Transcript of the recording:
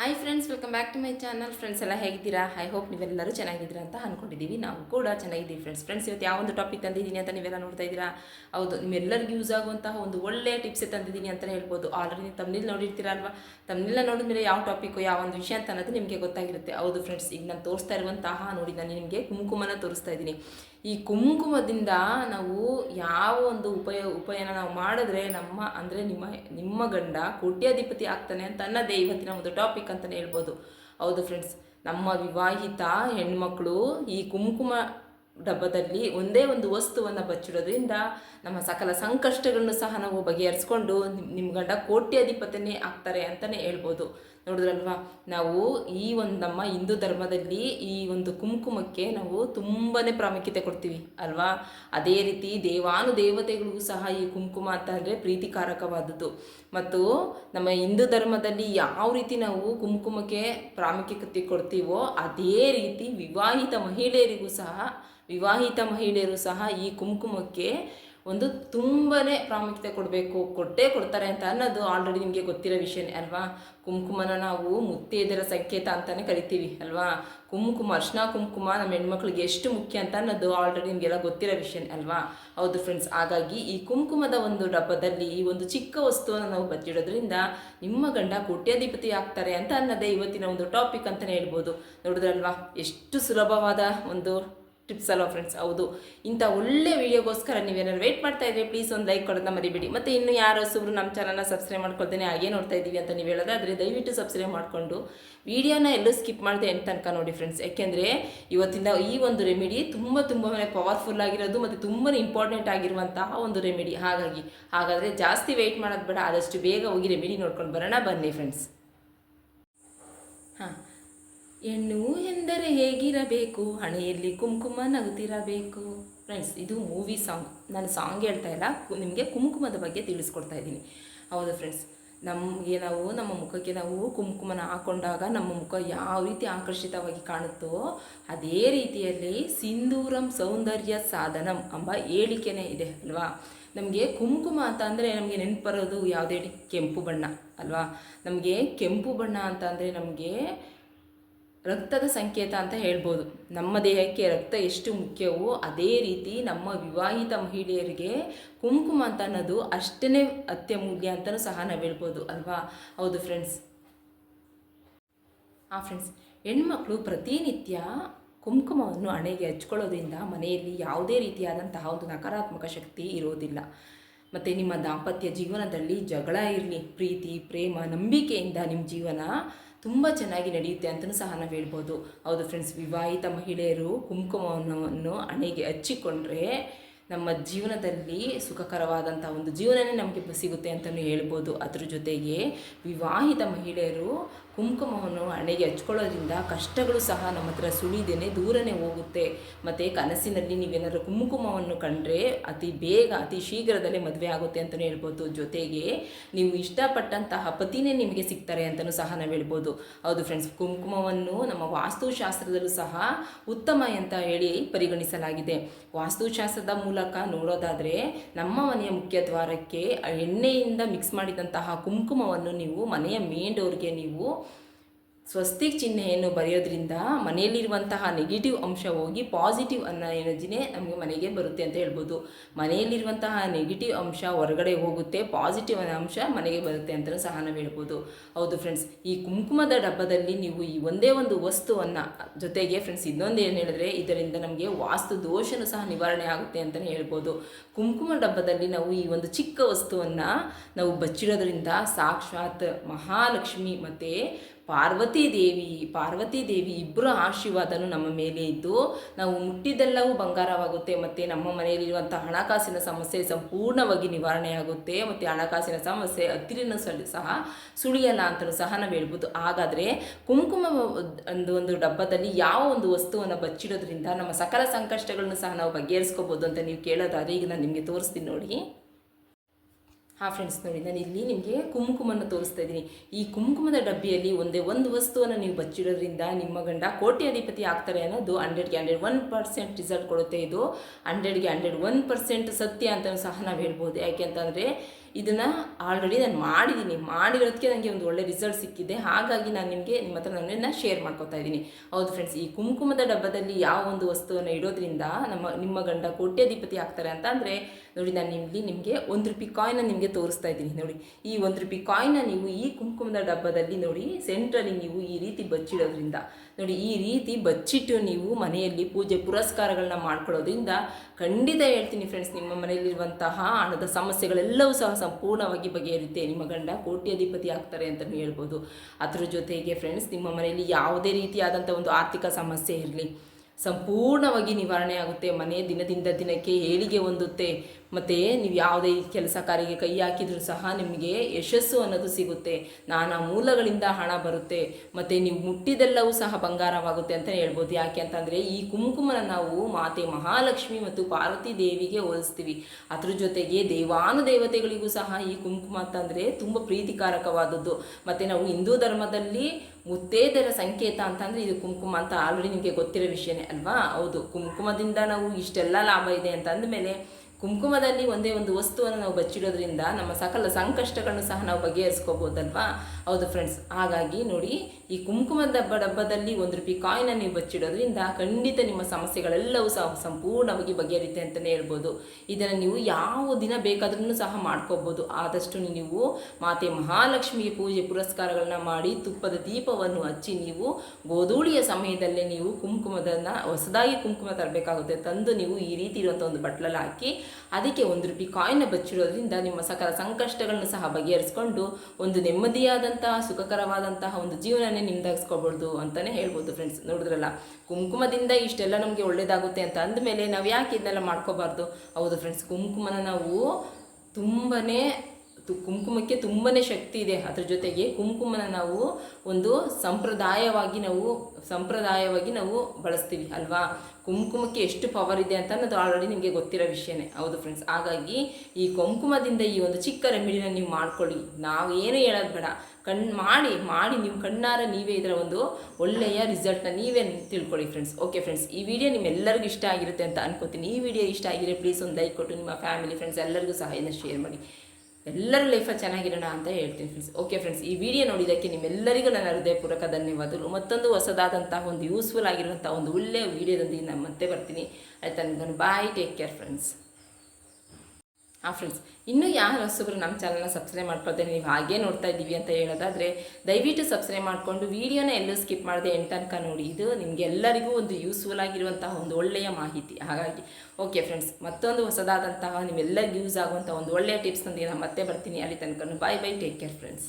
Hi friends welcome back to my channel friends ಎಲ್ಲ ಹೇಗಿದ್ದೀರಾ? I hope ನೀವೆಲ್ಲರೂ ಚೆನ್ನಾಗಿದ್ದೀರಾ ಅಂತ ಅಂದ್ಕೊಂಡಿದ್ದೀವಿ ನಾವು ಕೂಡ ಚೆನ್ನಾಗಿದ್ದೀವಿ ಫ್ರೆಂಡ್ಸ್ ಫ್ರೆಂಡ್ಸ್ ಇವತ್ತು ಯಾವ ಒಂದು ಟಾಪಿಕ್ ತಂದಿದ್ದೀನಿ ಅಂತ ನೀವೆಲ್ಲ ನೋಡ್ತಾ ಇದ್ದೀರಾ? ಹೌದು, ನಿಮ್ಮೆಲ್ಲರಿಗೂ ಯೂಸ್ ಆಗುವಂತಹ ಒಂದು ಒಳ್ಳೆಯ ಟಿಪ್ಸೇ ತಂದಿದ್ದೀನಿ ಅಂತಲೇ ಹೇಳ್ಬೋದು. ಆಲ್ರೆಡಿ ನೀವು ತಮ್ಮಲ್ಲಿ ನೋಡಿರ್ತೀರಾ ಅಲ್ವಾ? ತಮ್ಮನೆಲ್ಲ ನೋಡಿದ ಮೇಲೆ ಯಾವ ಟಾಪಿಕ್ಕು ಯಾವ ಒಂದು ವಿಷಯ ಅಂತ ಅನ್ನೋದು ನಿಮಗೆ ಗೊತ್ತಾಗಿರುತ್ತೆ. ಹೌದು ಫ್ರೆಂಡ್ಸ್ ಈಗ ನಾನು ತೋರಿಸ್ತಾ ಇರುವಂತಹ, ನೋಡಿ, ನಾನು ನಿಮಗೆ ಕುಂಕುಮನ ತೋರಿಸ್ತಾ ಇದ್ದೀನಿ. ಈ ಕುಂಕುಮದಿಂದ ನಾವು ಯಾವ ಒಂದು ಉಪಯೋಗ ಉಪಾಯನ ನಾವು ಮಾಡಿದ್ರೆ ನಮ್ಮ, ಅಂದರೆ ನಿಮ್ಮ ನಿಮ್ಮ ಗಂಡ ಕೋಟ್ಯಾಧಿಪತಿ ಆಗ್ತಾನೆ ಅಂತ ಅನ್ನೋದೇ ಇವತ್ತಿನ ಒಂದು ಟಾಪಿಕ್ ಅಂತಲೇ ಹೇಳ್ಬೋದು. ಹೌದು ಫ್ರೆಂಡ್ಸ್ ನಮ್ಮ ವಿವಾಹಿತ ಹೆಣ್ಮಕ್ಳು ಈ ಕುಂಕುಮ ಡಬ್ಬದಲ್ಲಿ ಒಂದೇ ಒಂದು ವಸ್ತುವನ್ನು ಬಚ್ಚಿಡೋದ್ರಿಂದ ನಮ್ಮ ಸಕಲ ಸಂಕಷ್ಟಗಳನ್ನು ಸಹ ನಾವು ಬಗೆಹರಿಸ್ಕೊಂಡು ನಿಮ್ಮ ಗಂಡ ಕೋಟ್ಯಾಧಿಪತಿನೇ ಆಗ್ತಾರೆ ಅಂತಲೇ ಹೇಳ್ಬೋದು. ನೋಡಿದ್ರಲ್ವಾ? ನಾವು ಈ ಒಂದು ನಮ್ಮ ಹಿಂದೂ ಧರ್ಮದಲ್ಲಿ ಈ ಒಂದು ಕುಂಕುಮಕ್ಕೆ ನಾವು ತುಂಬಾ ಪ್ರಾಮುಖ್ಯತೆ ಕೊಡ್ತೀವಿ, ಅಲ್ವಾ? ಅದೇ ರೀತಿ ದೇವಾನು ದೇವತೆಗಳಿಗೂ ಸಹ ಈ ಕುಂಕುಮ ಅಂತ ಅಂದರೆ ಪ್ರೀತಿಕಾರಕವಾದದ್ದು. ಮತ್ತು ನಮ್ಮ ಹಿಂದೂ ಧರ್ಮದಲ್ಲಿ ಯಾವ ರೀತಿ ನಾವು ಕುಂಕುಮಕ್ಕೆ ಪ್ರಾಮುಖ್ಯತೆ ಕೊಡ್ತೀವೋ, ಅದೇ ರೀತಿ ವಿವಾಹಿತ ಮಹಿಳೆಯರಿಗೂ ಸಹ, ವಿವಾಹಿತ ಮಹಿಳೆಯರು ಸಹ ಈ ಕುಂಕುಮಕ್ಕೆ ಒಂದು ತುಂಬಾ ಪ್ರಾಮುಖ್ಯತೆ ಕೊಡಬೇಕು, ಕೊಟ್ಟೇ ಕೊಡ್ತಾರೆ ಅಂತ ಅನ್ನೋದು ಆಲ್ರೆಡಿ ನಿಮಗೆ ಗೊತ್ತಿರೋ ವಿಷಯನೇ, ಅಲ್ವಾ? ಕುಂಕುಮನ ನಾವು ಮುತ್ತೈದರ ಸಂಕೇತ ಅಂತಲೇ ಕರಿತೀವಿ, ಅಲ್ವಾ? ಕುಂಕುಮ, ಅರ್ಶಿನ ಕುಂಕುಮ ನಮ್ಮ ಹೆಣ್ಮಕ್ಳಿಗೆ ಎಷ್ಟು ಮುಖ್ಯ ಅಂತ ಅನ್ನೋದು ಆಲ್ರೆಡಿ ನಿಮಗೆಲ್ಲ ಗೊತ್ತಿರೋ ವಿಷಯನೇ, ಅಲ್ವಾ? ಹೌದು ಫ್ರೆಂಡ್ಸ್ ಹಾಗಾಗಿ ಈ ಕುಂಕುಮದ ಒಂದು ಡಬ್ಬದಲ್ಲಿ ಈ ಒಂದು ಚಿಕ್ಕ ವಸ್ತುವನ್ನು ನಾವು ಬಚ್ಚಿಡೋದ್ರಿಂದ ನಿಮ್ಮ ಗಂಡ ಕೋಟ್ಯಾಧಿಪತಿ ಆಗ್ತಾರೆ ಅಂತ ಅನ್ನೋದೇ ಇವತ್ತಿನ ಒಂದು ಟಾಪಿಕ್ ಅಂತಲೇ ಹೇಳ್ಬೋದು. ನೋಡಿದ್ರಲ್ವಾ? ಎಷ್ಟು ಸುಲಭವಾದ ಒಂದು ಟಿಪ್ಸ್ ಅಲ್ವಾ ಫ್ರೆಂಡ್ಸ್ ಹೌದು. ಇಂಥ ಒಳ್ಳೆ ವೀಡಿಯೋಗೋಸ್ಕರ ನೀವೇನಾದ್ರು ವೇಟ್ ಮಾಡ್ತಾ ಇದ್ರೆ ಪ್ಲೀಸ್ ಒಂದು ಲೈಕ್ ಕೊಡೋದನ್ನ ಮರಿಬೇಡಿ. ಮತ್ತು ಇನ್ನು ಯಾರು ಹೊಸಬ್ರು ನಮ್ಮ ಚಾನಲ್ನ ಸಬ್ಸ್ಕ್ರೈಬ್ ಮಾಡ್ಕೊಳ್ತೇನೆ ಹಾಗೆ ನೋಡ್ತಾ ಇದ್ದೀವಿ ಅಂತ ನೀವು ಹೇಳೋದಾದರೆ ದಯವಿಟ್ಟು ಸಬ್ಸ್ಕ್ರೈಬ್ ಮಾಡಿಕೊಂಡು ವಿಡಿಯೋನ ಎಲ್ಲೂ ಸ್ಕಿಪ್ ಮಾಡದೆ ಎಂಟು ತನಕ ನೋಡಿ ಫ್ರೆಂಡ್ಸ್ ಯಾಕೆಂದರೆ ಇವತ್ತಿಂದ ಈ ಒಂದು ರೆಮಿಡಿ ತುಂಬ ತುಂಬಾ ಪವರ್ಫುಲ್ ಆಗಿರೋದು ಮತ್ತು ತುಂಬಾ ಇಂಪಾರ್ಟೆಂಟ್ ಆಗಿರುವಂತಹ ಒಂದು ರೆಮಿಡಿ ಹಾಗಾಗಿ ಹಾಗಾದರೆ ಜಾಸ್ತಿ ವೆಯ್ಟ್ ಮಾಡೋದು ಬೇಡ. ಆದಷ್ಟು ಬೇಗ ಹೋಗಿ ರೆಮಿಡಿ ನೋಡ್ಕೊಂಡು ಬರೋಣ. ಬನ್ನಿ ಫ್ರೆಂಡ್ಸ್ ಹೆಣ್ಣು ಎಂದರೆ ಹೇಗಿರಬೇಕು? ಹಣೆಯಲ್ಲಿ ಕುಂಕುಮ ನಗುತ್ತಿರಬೇಕು. ಫ್ರೆಂಡ್ಸ್ ಇದು ಮೂವಿ ಸಾಂಗ್ ನಾನು ಸಾಂಗ್ ಹೇಳ್ತಾ ಇಲ್ಲ. ನಿಮಗೆ ಕುಂಕುಮದ ಬಗ್ಗೆ ತಿಳಿಸ್ಕೊಡ್ತಾ ಇದ್ದೀನಿ. ಹೌದು ಫ್ರೆಂಡ್ಸ್ ನಮಗೆ ನಾವು, ನಮ್ಮ ಮುಖಕ್ಕೆ ನಾವು ಕುಂಕುಮನ ಹಾಕೊಂಡಾಗ ನಮ್ಮ ಮುಖ ಯಾವ ರೀತಿ ಆಕರ್ಷಿತವಾಗಿ ಕಾಣುತ್ತೋ, ಅದೇ ರೀತಿಯಲ್ಲಿ ಸಿಂಧೂರಂ ಸೌಂದರ್ಯ ಸಾಧನಂ ಎಂಬ ಹೇಳಿಕೆನೇ ಇದೆ, ಅಲ್ವಾ? ನಮಗೆ ಕುಂಕುಮ ಅಂತ ಅಂದರೆ ನಮಗೆ ನೆನಪು ಬರೋದು ಯಾವುದೇ ಕೆಂಪು ಬಣ್ಣ, ಅಲ್ವಾ? ನಮಗೆ ಕೆಂಪು ಬಣ್ಣ ಅಂತ ನಮಗೆ ರಕ್ತದ ಸಂಕೇತ ಅಂತ ಹೇಳ್ಬೋದು. ನಮ್ಮ ದೇಹಕ್ಕೆ ರಕ್ತ ಎಷ್ಟು ಮುಖ್ಯವೋ ಅದೇ ರೀತಿ ನಮ್ಮ ವಿವಾಹಿತ ಮಹಿಳೆಯರಿಗೆ ಕುಂಕುಮ ಅಂತ ಅನ್ನೋದು ಅಷ್ಟೇ ಅತ್ಯಮೂಲ್ಯ ಅಂತಲೂ ಸಹ ನಾವು ಹೇಳ್ಬೋದು ಅಲ್ವಾ? ಹೌದು ಫ್ರೆಂಡ್ಸ್ ಹಾಂ ಫ್ರೆಂಡ್ಸ್ ಹೆಣ್ಮಕ್ಳು ಪ್ರತಿನಿತ್ಯ ಕುಂಕುಮವನ್ನು ಹಣೆಗೆ ಹಚ್ಕೊಳ್ಳೋದ್ರಿಂದ ಮನೆಯಲ್ಲಿ ಯಾವುದೇ ರೀತಿಯಾದಂತಹ ಒಂದು ನಕಾರಾತ್ಮಕ ಶಕ್ತಿ ಇರೋದಿಲ್ಲ. ಮತ್ತು ನಿಮ್ಮ ದಾಂಪತ್ಯ ಜೀವನದಲ್ಲಿ ಜಗಳ ಇರಲಿ, ಪ್ರೀತಿ, ಪ್ರೇಮ, ನಂಬಿಕೆಯಿಂದ ನಿಮ್ಮ ಜೀವನ ತುಂಬ ಚೆನ್ನಾಗಿ ನಡೆಯುತ್ತೆ ಅಂತಲೂ ಸಹ ನಾವು ಹೇಳ್ಬೋದು. ಹೌದು ಫ್ರೆಂಡ್ಸ್ ವಿವಾಹಿತ ಮಹಿಳೆಯರು ಕುಂಕುಮವನ್ನು ಹಣೆಗೆ ಹಚ್ಚಿಕೊಂಡ್ರೆ ನಮ್ಮ ಜೀವನದಲ್ಲಿ ಸುಖಕರವಾದಂಥ ಒಂದು ಜೀವನನೇ ನಮಗೆ ಸಿಗುತ್ತೆ ಅಂತಲೂ ಹೇಳ್ಬೋದು. ಅದ್ರ ಜೊತೆಗೆ ವಿವಾಹಿತ ಮಹಿಳೆಯರು ಕುಂಕುಮವನ್ನು ಹಣೆಗೆ ಹಚ್ಕೊಳ್ಳೋದ್ರಿಂದ ಕಷ್ಟಗಳು ಸಹ ನಮ್ಮ ಹತ್ರ ಸುಳಿದೇನೆ ದೂರನೇ ಹೋಗುತ್ತೆ. ಮತ್ತು ಕನಸಿನಲ್ಲಿ ನೀವೇನಾದರೂ ಕುಂಕುಮವನ್ನು ಕಂಡ್ರೆ ಅತಿ ಬೇಗ, ಅತಿ ಶೀಘ್ರದಲ್ಲೇ ಮದುವೆ ಆಗುತ್ತೆ ಅಂತಲೇ ಹೇಳ್ಬೋದು. ಜೊತೆಗೆ ನೀವು ಇಷ್ಟಪಟ್ಟಂತಹ ಪತಿನೇ ನಿಮಗೆ ಸಿಗ್ತಾರೆ ಅಂತಲೂ ಸಹ ನಾವು ಹೇಳ್ಬೋದು. ಹೌದು ಫ್ರೆಂಡ್ಸ್ ಕುಂಕುಮವನ್ನು ನಮ್ಮ ವಾಸ್ತುಶಾಸ್ತ್ರದಲ್ಲೂ ಸಹ ಉತ್ತಮ ಅಂತ ಹೇಳಿ ಪರಿಗಣಿಸಲಾಗಿದೆ. ವಾಸ್ತುಶಾಸ್ತ್ರದ ಮೂಲಕ ನೋಡೋದಾದರೆ ನಮ್ಮ ಮನೆಯ ಮುಖ್ಯ ದ್ವಾರಕ್ಕೆ ಎಣ್ಣೆಯಿಂದ ಮಿಕ್ಸ್ ಮಾಡಿದಂತಹ ಕುಂಕುಮವನ್ನು ನೀವು ಮನೆಯ ಮೇನ್ ನೀವು ಸ್ವಸ್ತಿಕ್ ಚಿಹ್ನೆಯನ್ನು ಬರೆಯೋದ್ರಿಂದ ಮನೆಯಲ್ಲಿರುವಂತಹ ನೆಗೆಟಿವ್ ಅಂಶ ಹೋಗಿ ಪಾಸಿಟಿವ್ ಅನ್ನೋ ಎನರ್ಜಿನೇ ನಮಗೆ ಮನೆಗೆ ಬರುತ್ತೆ ಅಂತ ಹೇಳ್ಬೋದು. ಮನೆಯಲ್ಲಿರುವಂತಹ ನೆಗೆಟಿವ್ ಅಂಶ ಹೊರಗಡೆ ಹೋಗುತ್ತೆ ಪಾಸಿಟಿವ್ ಅನ್ನೋ ಅಂಶ ಮನೆಗೆ ಬರುತ್ತೆ ಅಂತಲೂ ಸಹ ನಾವು ಹೇಳ್ಬೋದು. ಹೌದು ಫ್ರೆಂಡ್ಸ್ ಈ ಕುಂಕುಮದ ಡಬ್ಬದಲ್ಲಿ ನೀವು ಈ ಒಂದೇ ಒಂದು ವಸ್ತುವನ್ನು, ಜೊತೆಗೆ ಫ್ರೆಂಡ್ಸ್ ಇನ್ನೊಂದು ಏನು ಹೇಳಿದ್ರೆ ಇದರಿಂದ ನಮಗೆ ವಾಸ್ತು ದೋಷನೂ ಸಹ ನಿವಾರಣೆ ಆಗುತ್ತೆ ಅಂತಲೇ ಹೇಳ್ಬೋದು. ಕುಂಕುಮ ಡಬ್ಬದಲ್ಲಿ ನಾವು ಈ ಒಂದು ಚಿಕ್ಕ ವಸ್ತುವನ್ನು ನಾವು ಬಚ್ಚಿಡೋದ್ರಿಂದ ಸಾಕ್ಷಾತ್ ಮಹಾಲಕ್ಷ್ಮಿ ಮತ್ತು ಪಾರ್ವತಿ ದೇವಿ ಪಾರ್ವತಿ ದೇವಿ ಇಬ್ಬರ ಆಶೀರ್ವಾದನೂ ನಮ್ಮ ಮೇಲೆ ಇದ್ದು ನಾವು ಮುಟ್ಟಿದ್ದೆಲ್ಲವೂ ಬಂಗಾರವಾಗುತ್ತೆ ಮತ್ತು ನಮ್ಮ ಮನೆಯಲ್ಲಿರುವಂಥ ಹಣಕಾಸಿನ ಸಮಸ್ಯೆ ಸಂಪೂರ್ಣವಾಗಿ ನಿವಾರಣೆಯಾಗುತ್ತೆ ಮತ್ತು ಹಣಕಾಸಿನ ಸಮಸ್ಯೆ ಹತ್ತಿರನ ಸಹ ಸುಳಿಯಲ್ಲ ಅಂತಲೂ ಸಹ ನಾವು ಹೇಳ್ಬೋದು. ಹಾಗಾದರೆ ಕುಂಕುಮ ಒಂದು ಒಂದು ಡಬ್ಬದಲ್ಲಿ ಯಾವ ಒಂದು ವಸ್ತುವನ್ನು ಬಚ್ಚಿಡೋದ್ರಿಂದ ನಮ್ಮ ಸಕಲ ಸಂಕಷ್ಟಗಳನ್ನು ಸಹ ನಾವು ಬಗೆಹರಿಸ್ಕೋಬೋದು ಅಂತ ನೀವು ಕೇಳೋದಾದ್ರೆ ಈಗ ನಾನು ನಿಮಗೆ ತೋರಿಸ್ತೀನಿ ನೋಡಿ. ಹಾಂ ಫ್ರೆಂಡ್ಸ್ ನೋಡಿ ನಾನು ಇಲ್ಲಿ ನಿಮಗೆ ಕುಂಕುಮನ ತೋರಿಸ್ತಾ ಇದ್ದೀನಿ. ಈ ಕುಂಕುಮದ ಡಬ್ಬಿಯಲ್ಲಿ ಒಂದೇ ಒಂದು ವಸ್ತುವನ್ನು ನೀವು ಬಚ್ಚಿಡೋದ್ರಿಂದ ನಿಮ್ಮ ಗಂಡ ಕೋಟ್ಯಾಧಿಪತಿ ಆಗ್ತಾರೆ ಅನ್ನೋದು ಹಂಡ್ರೆಡ್ಗೆ ಹಂಡ್ರೆಡ್ ಒನ್ ಪರ್ಸೆಂಟ್ ರಿಸಲ್ಟ್ ಕೊಡುತ್ತೆ ಇದು. ಹಂಡ್ರೆಡ್ಗೆ ಹಂಡ್ರೆಡ್ ಒನ್ ಪರ್ಸೆಂಟ್ ಸತ್ಯ ಅಂತಲೂ ಸಹ ನಾವು ಹೇಳ್ಬೋದು. ಯಾಕೆ ಅಂತಂದರೆ ಇದನ್ನು ಆಲ್ರೆಡಿ ನಾನು ಮಾಡಿದ್ದೀನಿ ಮಾಡಿರೋದಕ್ಕೆ ನನಗೆ ಒಂದು ಒಳ್ಳೆ ರಿಸಲ್ಟ್ ಸಿಕ್ಕಿದೆ. ಹಾಗಾಗಿ ನಾನು ನಿಮಗೆ ನಿಮ್ಮ ಹತ್ರ ನನ್ನನ್ನು ಶೇರ್ ಮಾಡ್ಕೊತಾ ಇದ್ದೀನಿ ಹೌದು ಫ್ರೆಂಡ್ಸ್ ಈ ಕುಂಕುಮದ ಡಬ್ಬದಲ್ಲಿ ಯಾವ ಒಂದು ವಸ್ತುವನ್ನು ಇಡೋದ್ರಿಂದ ನಮ್ಮ, ನಿಮ್ಮ ಗಂಡ ಕೋಟ್ಯಾಧಿಪತಿ ಆಗ್ತಾರೆ ಅಂತ ಅಂದರೆ, ನೋಡಿ ನಾನು ನಿಮಗೆ ನಿಮಗೆ ಒಂದು ರೂಪಾಯಿ ಕಾಯಿನ ನಿಮಗೆ ತೋರಿಸ್ತಾ ಇದ್ದೀನಿ ನೋಡಿ, ಈ ಒಂದು ರೂಪಾಯಿ ಕಾಯಿನ ನೀವು ಈ ಕುಂಕುಮದ ಡಬ್ಬದಲ್ಲಿ ನೋಡಿ ಸೆಂಟ್ರಲ್ಲಿ ನೀವು ಈ ರೀತಿ ಬಚ್ಚಿಡೋದ್ರಿಂದ, ನೋಡಿ ಈ ರೀತಿ ಬಚ್ಚಿಟ್ಟು ನೀವು ಮನೆಯಲ್ಲಿ ಪೂಜೆ ಪುರಸ್ಕಾರಗಳನ್ನ ಮಾಡ್ಕೊಳ್ಳೋದ್ರಿಂದ ಖಂಡಿತ ಹೇಳ್ತೀನಿ ಫ್ರೆಂಡ್ಸ್ ನಿಮ್ಮ ಮನೆಯಲ್ಲಿರುವಂತಹ ಹಣದ ಸಮಸ್ಯೆಗಳೆಲ್ಲವೂ ಸಹ ಸಂಪೂರ್ಣವಾಗಿ ಬಗೆಹರಿಯುತ್ತೆ. ನಿಮ್ಮ ಗಂಡ ಕೋಟ್ಯಾಧಿಪತಿ ಆಗ್ತಾರೆ ಅಂತಲೂ ಹೇಳ್ಬೋದು. ಅದ್ರ ಜೊತೆಗೆ ಫ್ರೆಂಡ್ಸ್ ನಿಮ್ಮ ಮನೆಯಲ್ಲಿ ಯಾವುದೇ ರೀತಿಯಾದಂಥ ಒಂದು ಆರ್ಥಿಕ ಸಮಸ್ಯೆ ಇರಲಿ ಸಂಪೂರ್ಣವಾಗಿ ನಿವಾರಣೆ ಆಗುತ್ತೆ. ಮನೆ ದಿನದಿಂದ ದಿನಕ್ಕೆ ಏಳಿಗೆ ಹೊಂದುತ್ತೆ. ಮತ್ತು ನೀವು ಯಾವುದೇ ಕೆಲಸ ಕಾರ್ಯಕ್ಕೆ ಕೈ ಹಾಕಿದರೂ ಸಹ ನಿಮಗೆ ಯಶಸ್ಸು ಅನ್ನೋದು ಸಿಗುತ್ತೆ. ನಾನಾ ಮೂಲಗಳಿಂದ ಹಣ ಬರುತ್ತೆ. ಮತ್ತು ನೀವು ಮುಟ್ಟಿದೆಲ್ಲವೂ ಸಹ ಬಂಗಾರವಾಗುತ್ತೆ ಅಂತ ಹೇಳ್ಬೋದು. ಯಾಕೆ ಅಂತಂದರೆ ಈ ಕುಂಕುಮನ ನಾವು ಮಾತೆ ಮಹಾಲಕ್ಷ್ಮಿ ಮತ್ತು ಪಾರ್ವತಿ ದೇವಿಗೆ ಹೋಲಿಸ್ತೀವಿ. ಅದ್ರ ಜೊತೆಗೆ ದೇವಾನುದೇವತೆಗಳಿಗೂ ಸಹ ಈ ಕುಂಕುಮ ಅಂತಂದರೆ ತುಂಬ ಪ್ರೀತಿಕಾರಕವಾದದ್ದು. ಮತ್ತು ನಾವು ಹಿಂದೂ ಧರ್ಮದಲ್ಲಿ ಮುತ್ತೇದರ ಸಂಕೇತ ಅಂತಂದರೆ ಇದು ಕುಂಕುಮ ಅಂತ ಆಲ್ರೆಡಿ ನಿಮಗೆ ಗೊತ್ತಿರೋ ವಿಷಯನೇ ಅಲ್ವಾ? ಹೌದು. ಕುಂಕುಮದಿಂದ ನಾವು ಇಷ್ಟೆಲ್ಲ ಲಾಭ ಇದೆ ಅಂತ ಅಂದಮೇಲೆ ಕುಂಕುಮದಲ್ಲಿ ಒಂದೇ ಒಂದು ವಸ್ತುವನ್ನು ನಾವು ಬಚ್ಚಿಡೋದ್ರಿಂದ ನಮ್ಮ ಸಕಲ ಸಂಕಷ್ಟಗಳನ್ನು ಸಹ ನಾವು ಬಗೆಹರಿಸ್ಕೋಬೋದಲ್ವಾ? ಹೌದು ಫ್ರೆಂಡ್ಸ್ ಹಾಗಾಗಿ ನೋಡಿ, ಈ ಕುಂಕುಮದ ಡಬ್ಬ ಡಬ್ಬದಲ್ಲಿ ಒಂದು ರೂಪಾಯಿ ಕಾಯಿನ ನೀವು ಬಚ್ಚಿಡೋದ್ರಿಂದ ಖಂಡಿತ ನಿಮ್ಮ ಸಮಸ್ಯೆಗಳೆಲ್ಲವೂ ಸಹ ಸಂಪೂರ್ಣವಾಗಿ ಬಗೆಹರಿತೆ ಅಂತಲೇ ಹೇಳ್ಬೋದು. ಇದನ್ನು ನೀವು ಯಾವ ದಿನ ಬೇಕಾದ್ರೂ ಸಹ ಮಾಡ್ಕೋಬೋದು. ಆದಷ್ಟು ನೀವು ಮಾತೆ ಮಹಾಲಕ್ಷ್ಮಿಗೆ ಪೂಜೆ ಪುರಸ್ಕಾರಗಳನ್ನ ಮಾಡಿ ತುಪ್ಪದ ದೀಪವನ್ನು ಹಚ್ಚಿ ನೀವು ಗೋಧೂಳಿಯ ಸಮಯದಲ್ಲೇ ನೀವು ಕುಂಕುಮದನ್ನು ಹೊಸದಾಗಿ ಕುಂಕುಮ ತರಬೇಕಾಗುತ್ತೆ. ತಂದು ನೀವು ಈ ರೀತಿ ಇರುವಂಥ ಒಂದು ಬಟ್ಲಲ್ಲಿ ಹಾಕಿ ಅದಕ್ಕೆ ಒಂದು ರೂಪಾಯಿ ಕಾಯಿನ ಬಚ್ಚಿಡೋದ್ರಿಂದ ನಿಮ್ಮ ಸಕಲ ಸಂಕಷ್ಟಗಳನ್ನು ಸಹ ಬಗೆಹರಿಸ್ಕೊಂಡು ಒಂದು ನೆಮ್ಮದಿಯಾದಂತಹ, ಸುಖಕರವಾದಂತಹ ಒಂದು ಜೀವನನೇ ನಿಮ್ದಾಗಿಸ್ಕೊಬೋದು ಅಂತಲೇ ಹೇಳ್ಬೋದು ಫ್ರೆಂಡ್ಸ್ ನೋಡಿದ್ರಲ್ಲ? ಕುಂಕುಮದಿಂದ ಇಷ್ಟೆಲ್ಲ ನಮಗೆ ಒಳ್ಳೇದಾಗುತ್ತೆ ಅಂತ ಅಂದಮೇಲೆ ನಾವು ಯಾಕೆ ಇದನ್ನೆಲ್ಲ ಮಾಡ್ಕೋಬಾರ್ದು? ಹೌದು ಫ್ರೆಂಡ್ಸ್ ಕುಂಕುಮನ ನಾವು ತುಂಬನೇ ಕುಂಕುಮಕ್ಕೆ ತುಂಬಾ ಶಕ್ತಿ ಇದೆ. ಅದ್ರ ಜೊತೆಗೆ ಕುಂಕುಮನ ನಾವು ಒಂದು ಸಂಪ್ರದಾಯವಾಗಿ ನಾವು ಸಂಪ್ರದಾಯವಾಗಿ ನಾವು ಬಳಸ್ತೀವಿ, ಅಲ್ವಾ? ಕುಂಕುಮಕ್ಕೆ ಎಷ್ಟು ಪವರ್ ಇದೆ ಅಂತ ಅನ್ನೋದು ಆಲ್ರೆಡಿ ನಿಮಗೆ ಗೊತ್ತಿರೋ ವಿಷಯನೇ. ಹೌದು ಫ್ರೆಂಡ್ಸ್ ಹಾಗಾಗಿ ಈ ಕುಂಕುಮದಿಂದ ಈ ಒಂದು ಚಿಕ್ಕ ರೆಮಿಡಿನ ನೀವು ಮಾಡ್ಕೊಳ್ಳಿ. ನಾವು ಏನು ಹೇಳೋದು ಬೇಡ. ಕಣ್ ಮಾಡಿ ಮಾಡಿ ನಿಮ್ಮ ಕಣ್ಣಾರ ನೀವೇ ಇದರ ಒಂದು ಒಳ್ಳೆಯ ರಿಸಲ್ಟ್ನ ನೀವೇ ತಿಳ್ಕೊಳ್ಳಿ ಫ್ರೆಂಡ್ಸ್ ಓಕೆ ಫ್ರೆಂಡ್ಸ್ ಈ ವಿಡಿಯೋ ನಿಮ್ಮೆಲ್ಲರಿಗೂ ಇಷ್ಟ ಆಗಿರುತ್ತೆ ಅಂತ ಅನ್ಕೋತೀನಿ. ಈ ವಿಡಿಯೋ ಇಷ್ಟ ಆಗಿದ್ರೆ ಪ್ಲೀಸ್ ಒಂದು ಲೈಕ್ ಕೊಟ್ಟು ನಿಮ್ಮ ಫ್ಯಾಮಿಲಿ ಫ್ರೆಂಡ್ಸ್ ಎಲ್ಲರಿಗೂ ಸಹ ಇದನ್ನು ಶೇರ್ ಮಾಡಿ. ಎಲ್ಲರ ಲೈಫ ಚೆನ್ನಾಗಿರೋಣ ಅಂತ ಹೇಳ್ತೀನಿ ಫ್ರೆಂಡ್ಸ್ ಓಕೆ ಫ್ರೆಂಡ್ಸ್ ಈ ವಿಡಿಯೋ ನೋಡಿದ್ದಕ್ಕೆ ನಿಮ್ಮೆಲ್ಲರಿಗೂ ನನ್ನ ಹೃದಯಪೂರ್ವಕ ಧನ್ಯವಾದಗಳು. ಮತ್ತೊಂದು ಹೊಸದಾದಂತಹ ಒಂದು ಯೂಸ್ಫುಲ್ ಆಗಿರುವಂಥ ಒಂದು ಒಳ್ಳೆಯ ವಿಡಿಯೋದೊಂದಿಗೆ ನಾನು ಮತ್ತೆ ಬರ್ತೀನಿ. ಆಯ್ತು ನನಗೊಂದು ಬಾಯ್ ಟೇಕ್ ಕೇರ್ ಫ್ರೆಂಡ್ಸ್ ಹಾಂ ಫ್ರೆಂಡ್ಸ್, ಇನ್ನೂ ಯಾರು ಹೊಸಬ್ರು ನಮ್ಮ ಚಾನಲ್ನ ಸಬ್ಸ್ಕ್ರೈಬ್ ಮಾಡ್ಕೊಳ್ತೇನೆ ನೀವು ಹಾಗೆ ನೋಡ್ತಾ ಇದ್ದೀವಿ ಅಂತ ಹೇಳೋದಾದರೆ, ದಯವಿಟ್ಟು ಸಬ್ಸ್ಕ್ರೈಬ್ ಮಾಡಿಕೊಂಡು ವೀಡಿಯೋನ ಎಲ್ಲೂ ಸ್ಕಿಪ್ ಮಾಡದೆ ಎಂಟು ನೋಡಿ. ಇದು ನಿಮಗೆಲ್ಲರಿಗೂ ಒಂದು ಯೂಸ್ಫುಲ್ ಆಗಿರುವಂತಹ ಒಂದು ಒಳ್ಳೆಯ ಮಾಹಿತಿ. ಹಾಗಾಗಿ ಓಕೆ ಫ್ರೆಂಡ್ಸ್ ಮತ್ತೊಂದು ಹೊಸದಾದಂತಹ ನಿಮ್ಮೆಲ್ಲರಿಗೂ ಯೂಸ್ ಆಗುವಂಥ ಒಂದು ಒಳ್ಳೆಯ ಟಿಪ್ಸ್ನೊಂದಿಗೆ ನಾನು ಮತ್ತೆ ಬರ್ತೀನಿ. ಅಲ್ಲಿ ತನಕ bye bye take care friends